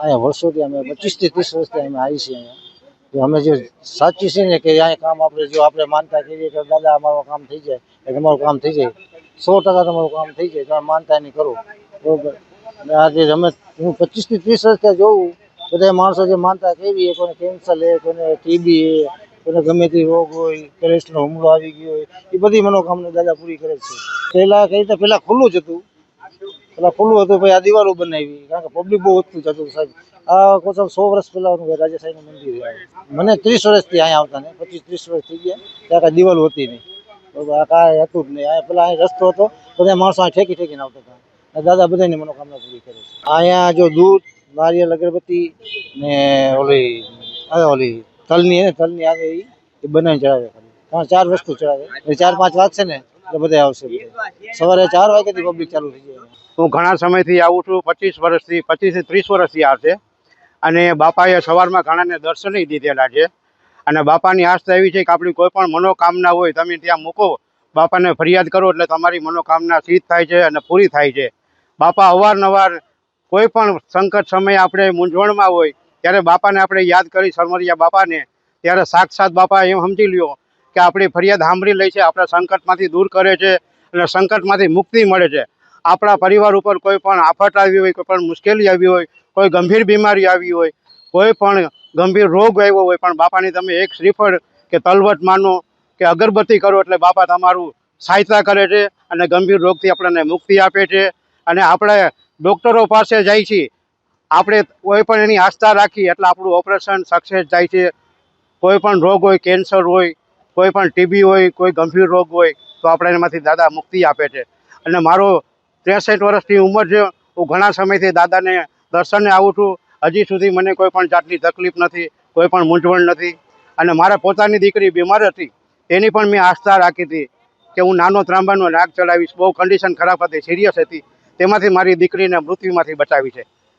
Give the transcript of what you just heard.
અહીંયા વર્ષોથી અમે પચીસથી ત્રીસ વર્ષથી અમે આવી છીએ અહીંયા. અમે જે સાચી છે ને કે અહીંયા કામ આપણે જો આપણે માનતા કરીએ કે દાદા, અમારું કામ થઈ જાય કે તમારું કામ થઈ જાય. સો ટકા તમારું કામ થઈ જાય, તમે માનતા નહીં કરો. બરોબર? અને આજે અમે હું પચીસથી ત્રીસ વર્ષથી જોઉં, બધા માણસો જે માનતા કેવી એ કોઈને કેન્સર લે કોઈને ટીબી કોઈને ગમે તે રોગ હોય કોલેસ્ટ્રોલ હુમલો આવી ગયો હોય, એ બધી મનોકામના દાદા પૂરી કરે છે. પહેલાં કઈ રીતે પહેલાં ખુલ્લું જ હતું. પેલા ખુલ્લું હતું, પછી આ દિવાલો બનાવી. કારણ કે પબ્લિક બહુ ઓછું જતું સાહેબ. આ કોચમ સો વર્ષ પહેલાનું કે રાજાશાહીનું મંદિર છે. આ. મને ત્રીસ વર્ષથી અહીંયા આવતા ને પચીસ, ત્રીસ વર્ષ થઈ ગયા. ત્યાં કાંઈ દિવાલ હોતી નહીં. બરોબર, આ કાંઈ હતું જ નહીં. અહીંયા પેલા અહીં રસ્તો હતો, બધા માણસો અહીં ઠેકી ઠેકીને આવતા હતા. અને દાદા બધાની મનોકામના પૂરી કરે છે. અહીંયા જો દૂધ, નારિયેળ, અગરબત્તી ને ઓલી, આ ઓલી તલની હે ને, તલની આવે એ એ બનાવીને ચડાવે ખાલી. ત્રણ, ચાર વસ્તુ ચડાવે. એટલે ચાર, પાંચ વાગશે ને એટલે બધા આવશે. બધા. સવારે ચાર વાગ્યાથી પબ્લિક ચાલુ થઈ જાય. હું ઘણા સમયથી આવું છું, પચીસ વર્ષથી, પચીસથી ત્રીસ વર્ષથી આવશે અને બાપાએ સવારમાં ઘણાને દર્શનય દીધેલા છે. અને બાપાની આસ્થા એવી છે કે આપણી કોઈ પણ મનોકામના હોય, તમે ત્યાં મૂકો, બાપાને ફરિયાદ કરો એટલે તમારી મનોકામના સિદ્ધ થાય છે અને પૂરી થાય છે. બાપા અવારનવાર કોઈ પણ સંકટ સમયે આપણે મૂંઝવણમાં હોય, ત્યારે બાપાને આપણે યાદ કરી સરમરિયા બાપાને, ત્યારે સાક્ષાત બાપા એમ સમજી લ્યો કે આપણી ફરિયાદ સાંભળી લે છે, આપણા સંકટમાંથી દૂર કરે છે અને સંકટમાંથી મુક્તિ મળે છે. આપણા પરિવાર ઉપર કોઈ પણ આફત આવી હોય, કોઈ પણ મુશ્કેલી આવી હોય, કોઈ ગંભીર બીમારી આવી હોય, કોઈ પણ ગંભીર રોગ આવ્યો હોય, પણ બાપાની તમે એક શ્રીફળ કે તલવટ માનો કે અગરબત્તી કરો એટલે બાપા તમારું સહાયતા કરે છે અને ગંભીર રોગથી આપણને મુક્તિ આપે છે. અને આપણે ડૉક્ટરો પાસે જાય છીએ. આપણે કોઈ પણ એની આસ્થા રાખી એટલે આપણું ઓપરેશન સક્સેસ જાય છે. કોઈ પણ રોગ હોય, કેન્સર હોય, કોઈ પણ ટીબી હોય, કોઈ ગંભીર રોગ હોય, તો આપણે એમાંથી દાદા મુક્તિ આપે છે. અને મારો ત્રેસઠ વર્ષની ઉંમર છે. હું ઘણા સમયથી દાદાને દર્શને આવું છું. હજી સુધી મને કોઈ પણ જાતની તકલીફ નથી, કોઈ પણ મૂંઝવણ નથી. અને મારા પોતાની દીકરી બીમાર હતી, એની પણ મેં આસ્થા રાખી હતી કે હું નાનો ત્રાંબાનો નાગ ચડાવીશ. બહુ કન્ડિશન ખરાબ હતી સિરિયસ હતી. તેમાંથી મારી દીકરીને મૃત્યુમાંથી બચાવી છે.